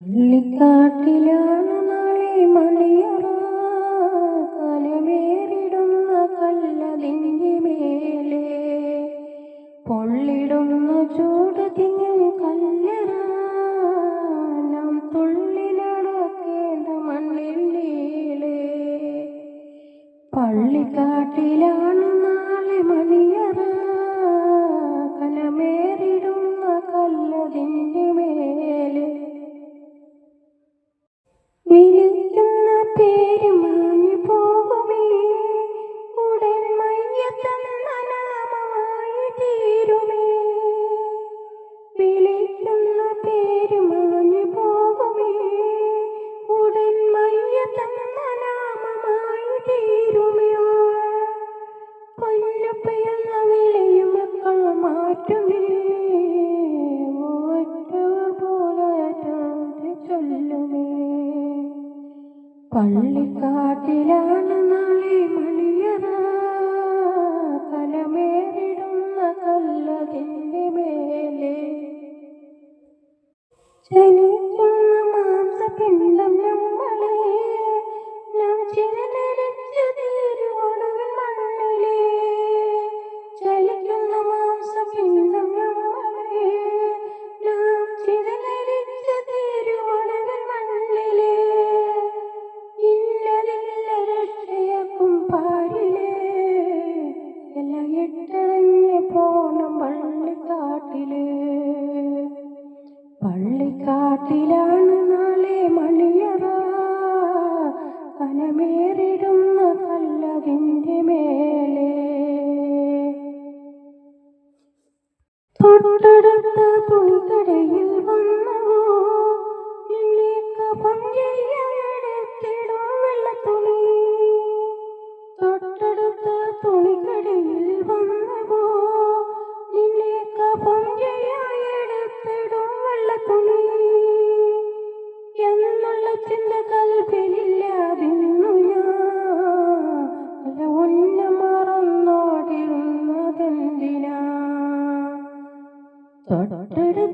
പള്ളിക്കാട്ടിലാണ് നാളെ മണിയറ. മാറ്റുമേ ഒറ്റവർ പോലെ ചൊല്ലുമേ പള്ളിക്കാട്ടിലാണ് നാളെ മണിയറ കലമേറിടുന്ന കല്ലതിന്റെ മേലെ. ചലിക്കുന്ന മാംസപിണ്ഡം ഇട്ടറിഞ്ഞ് പോണം പള്ളിക്കാട്ടിലേ. പള്ളിക്കാട്ടിലാണ് നാളെ മണിയറ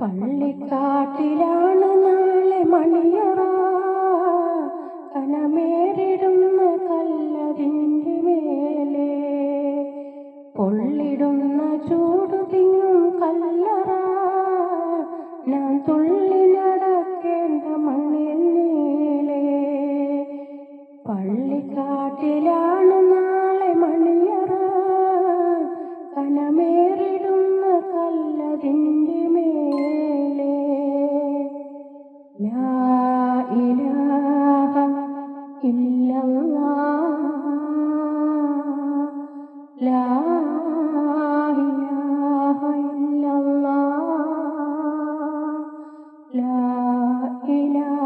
പള്ളിക്കാട്ടിലാണ് നാളെ മണിയറ. കനമേറിടുന്ന കല്ലതിന്റെ മേലെ പൊള്ളിടുന്ന ചൂട് തിങ്ങും കല്ലറ. ഞാൻ തുള്ളി നടക്കേണ്ട മണ്ണിൽ നീളേ. പള്ളിക്കാട്ടിലാണ് നാളെ മണിയറ. കനമേറിടുന്ന കല്ലതിന്റെ മേലേ. ഇലാഹ 泪流